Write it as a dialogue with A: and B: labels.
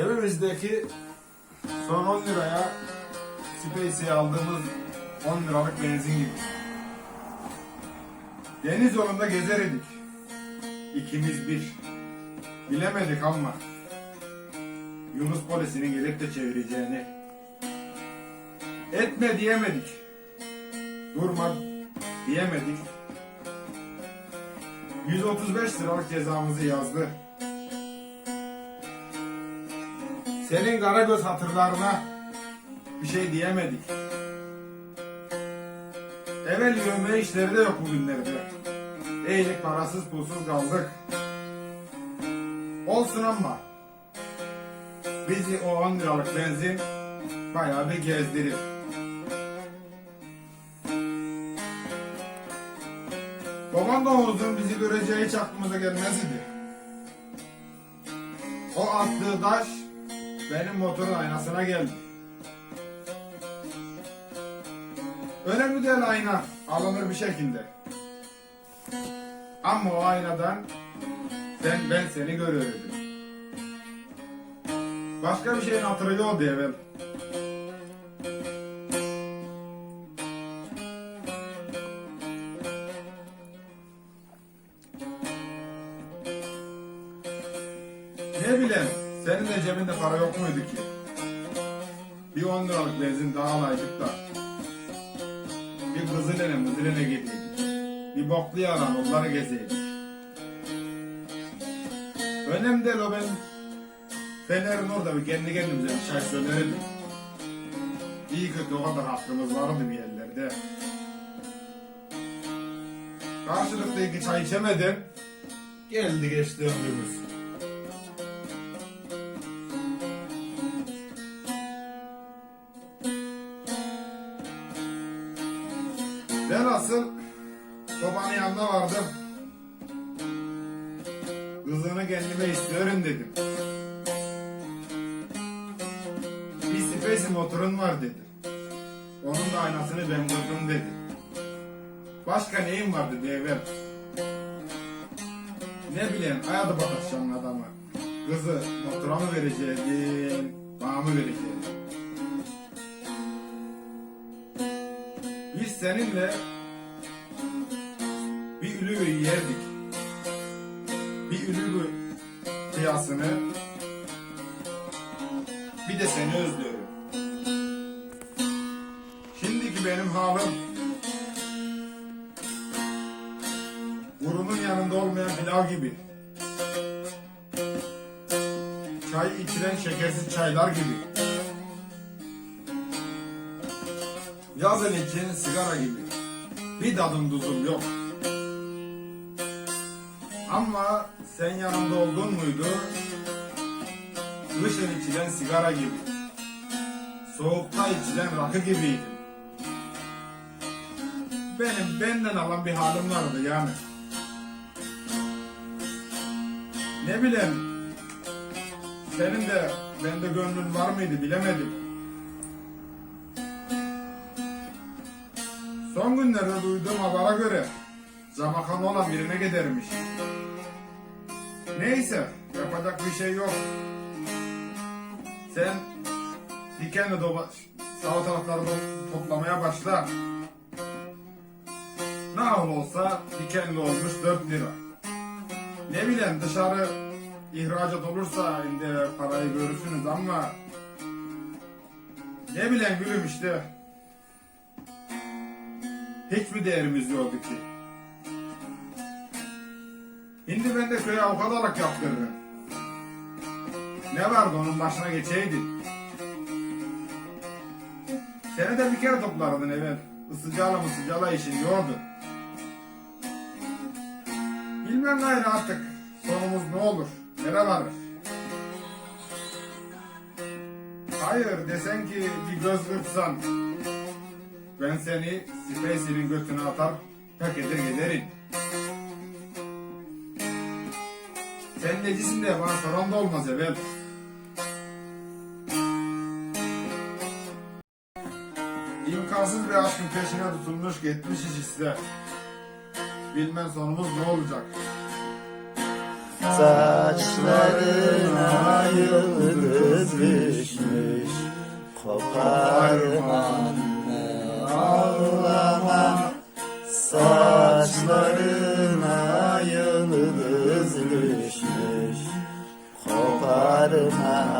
A: Cebimizdeki son 10 liraya Space'e aldığımız 10 liralık benzin gibi. Deniz yolunda gezer idik. İkimiz bir. Bilemedik ama Yunus polisinin gelip de çevireceğini. Etme diyemedik. Durma diyemedik. 135 liralık cezamızı yazdı. Senin Karagöz hatırlarına bir şey diyemedik. Evvel yövme işleri de yok bugünlerde. Eylik parasız pulsuz kaldık. Olsun ama bizi o 10 liralık benzin bayağı bir gezdirir. Baban domuzun bizi göreceği hiç aklımıza gelmez idi. O attığı taş benim motorun aynasına geldi. Önemli değil ayna, alınır bir şekilde. Ama o aynadan sen ben seni görürdüm. Başka bir şeyin hatırı yoktu evvel. Ne bileyim, senin de cebinde para yok muydu ki? Bir 10 liralık benzin daha alaydık da. Bir Kızılene mızılene gideydik. Bir boklu yalan onları gezeydik. Önemli değil o ben Fener'in orada bir kendi kendimize bir çay söylerim. İyi kötü o kadar hakkımız vardı bir yerlerde. Karşılıklı iki çay içemeden geldi geçti ömrümüz. Ben asıl babanın yanına vardım. Kızını kendime istiyorum dedim. Bir Space motorun var dedi. Onun da aynasını ben buldum dedi. Başka neyin var dedi evvel. Ne bileyim ayadı bataşan adamı. Kızı motora mı vereceğim, bana mı vereceğim? Seninle bir ülü yerdik. Bir ülü kıyasını bir de seni özlüyorum. Şimdiki benim halim Burunun yanında olmayan pilav gibi. Çay içilen şekersiz çaylar gibi. Yazın için sigara gibi. Bir tadım tuzum yok. Ama sen yanımda oldun muydu? Kışın içilen sigara gibi. Soğukta içilen rakı gibiydim. Benim benden alan bir halim vardı yani. Ne bileyim. Senin de bende gönlün var mıydı bilemedim. Son günlerde duyduğum habere göre Zamakan olan birine gidermiş. Neyse yapacak bir şey yok. Sen dikenle doba sağ tarafları toplamaya başla. Ne olsa dikenli olmuş 4 lira. Ne bileyim dışarı ihracat olursa şimdi parayı görürsünüz ama ne bileyim gülüm işte hiçbir değerimiz yoktu ki. Şimdi ben de köye avukat olarak yaptırdım. Ne vardı onun başına geçeydi. Seni de bir kere toplardın evvel. Isıcala mısıcala işin yoktu. Bilmem gayrı artık sonumuz ne olur, nere varır. Hayır desen ki bir göz kırpsan, ben seni Spacey'nin götüne atar, tak eder giderim. Sen necisin de bana soran da olmaz evvel. İmkansız bir aşkın peşine tutulmuş gitmiş iş iste. Bilmem sonumuz ne olacak.
B: Saçlarına yıldız düşmüş Koparman ağlamam Saçlarına yıldız düşmüş Koparma.